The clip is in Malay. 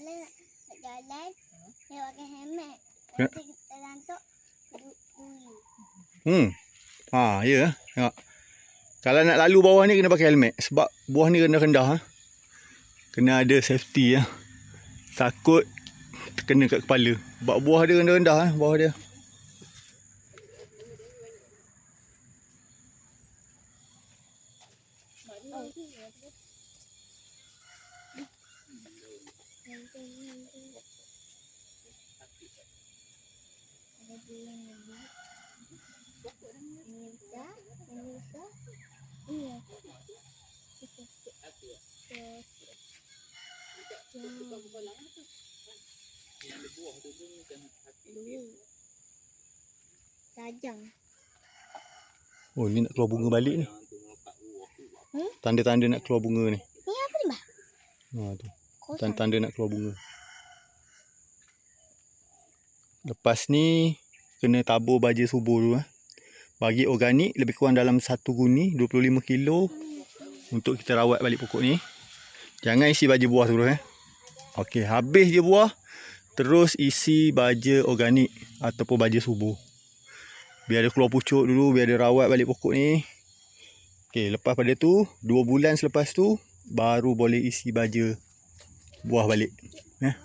Kalau nak, jalan, dia pakai helmet. Ya. Nanti kita lantuk, du- duri. Hmm. Ha, ya. Tengok. Kalau nak lalu bawah ni kena pakai helmet sebab buah ni rendah-rendah ha. Kena ada safety ya. Takut kena kat kepala. Sebab buah dia rendah-rendah ha, bawah dia. Ada Tajam. Oh, ni nak keluar bunga balik ni. Hmm? Tanda-tanda nak keluar bunga ni. Ini apa ni, Bah? Ha tu. Tanda-tanda nak keluar bunga. Lepas ni kena tabur baja subur dulu eh. Bagi organik lebih kurang dalam satu guni 25 kilo untuk kita rawat balik pokok ni. Jangan isi baja buah dulu eh. Okey, habis je buah terus isi baja organik ataupun baja subur. Biar dia keluar pucuk dulu, biar dia rawat balik pokok ni. Okey, lepas pada tu, 2 bulan selepas tu baru boleh isi baja buah balik. Eh.